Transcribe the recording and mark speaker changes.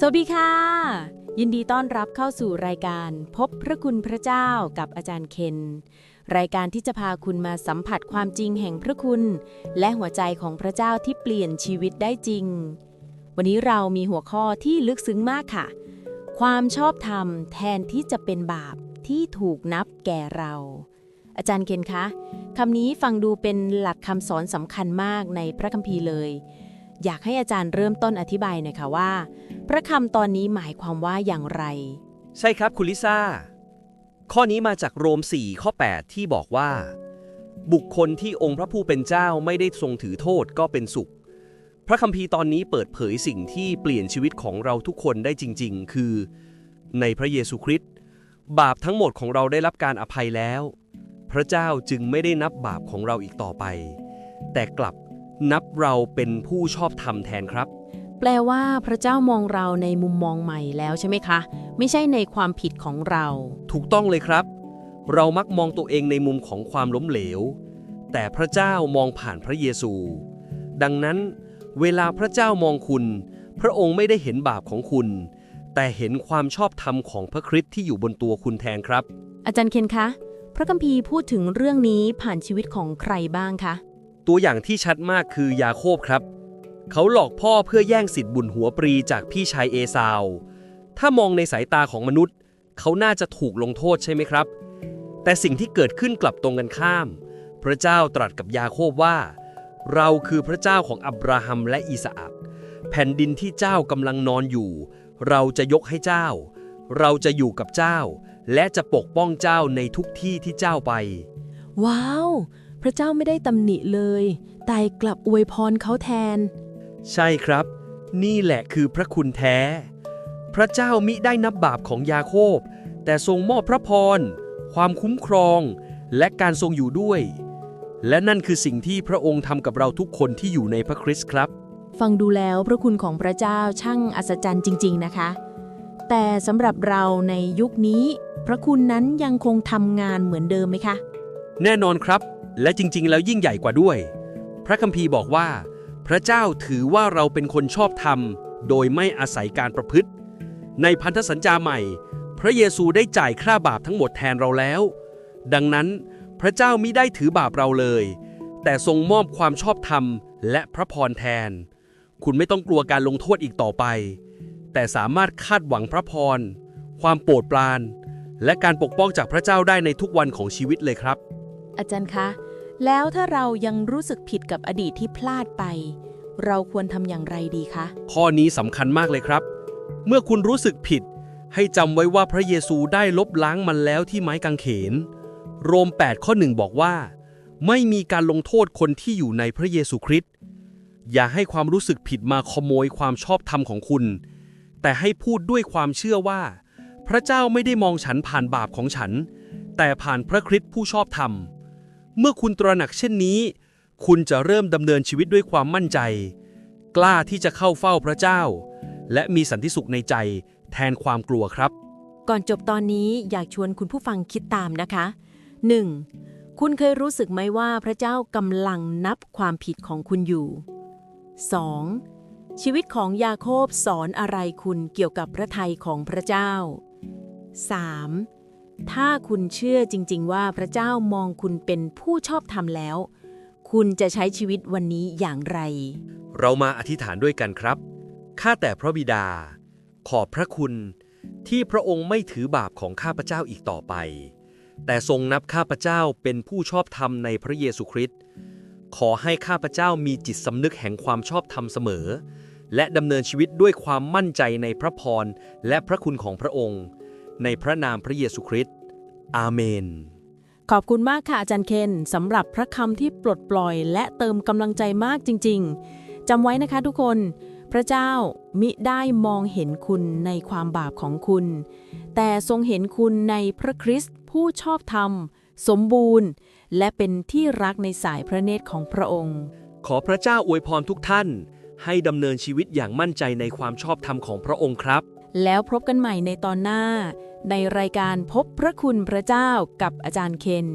Speaker 1: สวัสดีค่ะ ยินดีต้อนรับเข้าสู่รายการพบพระคุณพระเจ้ากับอาจารย์เคน รายการที่จะพาคุณมาสัมผัสความจริงแห่งพระคุณ และหัวใจของพระเจ้าที่เปลี่ยนชีวิตได้จริง วันนี้เรามีหัวข้อที่ลึกซึ้งมากค่ะ ความชอบธรรมแทนที่จะเป็นบาปที่ถูกนับแก่เรา อาจารย์เคนคะคำนี้ฟังดูเป็นหลักคำสอนสำคัญมากในพระคัมภีร์เลย อยากให้อาจารย์เริ่มต้นอธิบายหน่อยค่ะว่า พระคำตอนนี้หมายความว่าอย่างไร
Speaker 2: ใช่ครับคุณลิซ่า ข้อนี้มาจากโรม 4 ข้อ 8 ที่บอกว่า บุคคลที่องค์พระผู้เป็นเจ้าไม่ได้ทรงถือโทษก็เป็นสุข พระคัมภีร์ตอนนี้เปิดเผยสิ่งที่เปลี่ยนชีวิตของเราทุกคนได้จริง ๆ คือ ในพระเยซูคริสต์บาปทั้งหมดของเราได้รับการอภัยแล้ว พระเจ้าจึงไม่ได้นับบาปของเราอีกต่อไป แต่กลับ นับเราเป็นผู้ชอบธรรมแทนครับ
Speaker 1: แปลว่าพระเจ้ามองเราในมุมมองใหม่แล้วใช่ไหมคะ ไม่ใช่ในความผิดของเรา
Speaker 2: ถูกต้องเลยครับ เรามักมองตัวเองในมุมของความล้มเหลว แต่พระเจ้ามองผ่านพระเยซู ดังนั้น เวลาพระเจ้ามองคุณ พระองค์ไม่ได้เห็นบาปของคุณ แต่เห็นความชอบธรรมของพระคริสต์ที่อยู่บนตัวคุณแทนครับ
Speaker 1: อาจารย์เคนคะ พระคัมภีร์พูดถึงเรื่องนี้ผ่านชีวิตของใครบ้างคะ
Speaker 2: ตัวอย่างที่ชัดมากคือยาโคบครับ เขาหลอกพ่อเพื่อแย่งสิทธิ์บุญหัวปรีจากพี่ชายเอซาว ถ้ามองในสายตาของมนุษย์ เขาน่าจะถูกลงโทษใช่ไหมครับ แต่สิ่งที่เกิดขึ้นกลับตรงกันข้าม พระเจ้าตรัสกับยาโคบว่า เราคือพระเจ้าของอับราฮัมและอิสอักแผ่นดินที่เจ้ากำลังนอนอยู่ เราจะยกให้เจ้า เราจะอยู่กับเจ้า และจะปกป้องเจ้าในทุกที่ที่เจ้าไป
Speaker 1: ว้าว ระเจ้าไม่ได้ตำหนิเลย แต่กลับอวยพรเขาแทน
Speaker 2: ใช่ครับ นี่แหละคือพระคุณแท้ พระเจ้ามิได้นับบาปของยาโคบ แต่ทรงมอบพระพร ความคุ้มครอง และการทรงอยู่ด้วย และนั่นคือสิ่งที่พระองค์ทำกับเราทุกคนที่อยู่ในพระคริสต์ครับ
Speaker 1: ฟังดูแล้วพระคุณของพระเจ้าช่างอัศจรรย์จริง ๆ นะคะ แต่สำหรับเราในยุคนี้ พระคุณนั้นยังคงทำงานเหมือนเดิมไหมคะ
Speaker 2: แน่นอนครับ และจริงๆ แล้วยิ่งใหญ่กว่าด้วย พระคัมภีร์บอกว่า พระเจ้าถือว่าเราเป็นคนชอบธรรม โดยไม่อาศัยการประพฤติ ในพันธสัญญาใหม่ พระเยซูได้จ่ายค่าบาปทั้งหมดแทนเราแล้ว ดังนั้นพระเจ้ามิได้ถือบาปเราเลย แต่ทรงมอบความชอบธรรมและพระพรแทน คุณไม่ต้องกลัวการลงโทษอีกต่อไป แต่สามารถคาดหวังพระพร ความโปรดปราน และการปกป้องจากพระเจ้าได้ในทุกวันของชีวิตเลยครับ
Speaker 1: อาจารย์คะ แล้วถ้าเรายังรู้สึกผิดกับอดีตที่พลาดไป เราควรทำอย่างไรดีคะ
Speaker 2: ข้อนี้สำคัญมากเลยครับ เมื่อคุณรู้สึกผิด ให้จำไว้ว่าพระเยซูได้ลบล้างมันแล้วที่ไม้กางเขน โรม 8 ข้อหนึ่งบอกว่า ไม่มีการลงโทษคนที่อยู่ในพระเยซูคริสต์อย่าให้ความรู้สึกผิดมาขโมยความชอบธรรมของคุณ แต่ให้พูดด้วยความเชื่อว่า พระเจ้าไม่ได้มองฉันผ่านบาปของฉัน แต่ผ่านพระคริสต์ผู้ชอบธรรม เมื่อคุณตระหนักเช่นนี้ คุณจะเริ่มดำเนินชีวิตด้วยความมั่นใจ กล้าที่จะเข้าเฝ้าพระเจ้า และมีสันติสุขในใจแทนความกลัวครับ
Speaker 1: ก่อนจบตอนนี้อยากชวนคุณผู้ฟังคิดตามนะคะ 1. คุณเคยรู้สึกไหมว่าพระเจ้ากำลังนับความผิดของคุณอยู่ 2. ชีวิตของยาโคบสอนอะไรคุณเกี่ยวกับพระทัยของพระเจ้า 3. ถ้าคุณเชื่อจริง ๆ ว่าพระเจ้ามองคุณเป็นผู้ชอบธรรมแล้ว คุณจะใช้ชีวิตวันนี้อย่างไร
Speaker 2: เรามาอธิษฐานด้วยกันครับ ข้าแต่พระบิดา ขอบพระคุณ ที่พระองค์ไม่ถือบาปของข้าพเจ้าอีกต่อไป แต่ทรงนับข้าพเจ้าเป็นผู้ชอบธรรมในพระเยซูคริสต์ ขอให้ข้าพเจ้ามีจิตสำนึกแห่งความชอบธรรมเสมอ และดำเนินชีวิตด้วยความมั่นใจในพระพรและพระคุณของพระองค์ในพระนามพระเยซูคริสต์ อาเมน
Speaker 1: ขอบคุณมากค่ะอาจารย์เคนสำหรับพระคำที่ปลดปล่อย และเติมกำลังใจมากจริง ๆจำไว้นะคะทุกคน พระเจ้ามิได้มองเห็นคุณในความบาปของคุณ แต่ทรงเห็นคุณในพระคริสต์ผู้ชอบธรรม สมบูรณ์ และเป็นที่รักในสายพระเนตรของพระองค์
Speaker 2: ขอพระเจ้าอวยพรทุกท่าน ให้ดำเนินชีวิตอย่างมั่นใจในความชอบธรรมของพระองค์ครับ
Speaker 1: แล้วพบกันใหม่ในตอนหน้า ในรายการพบพระคุณพระเจ้ากับอาจารย์เคน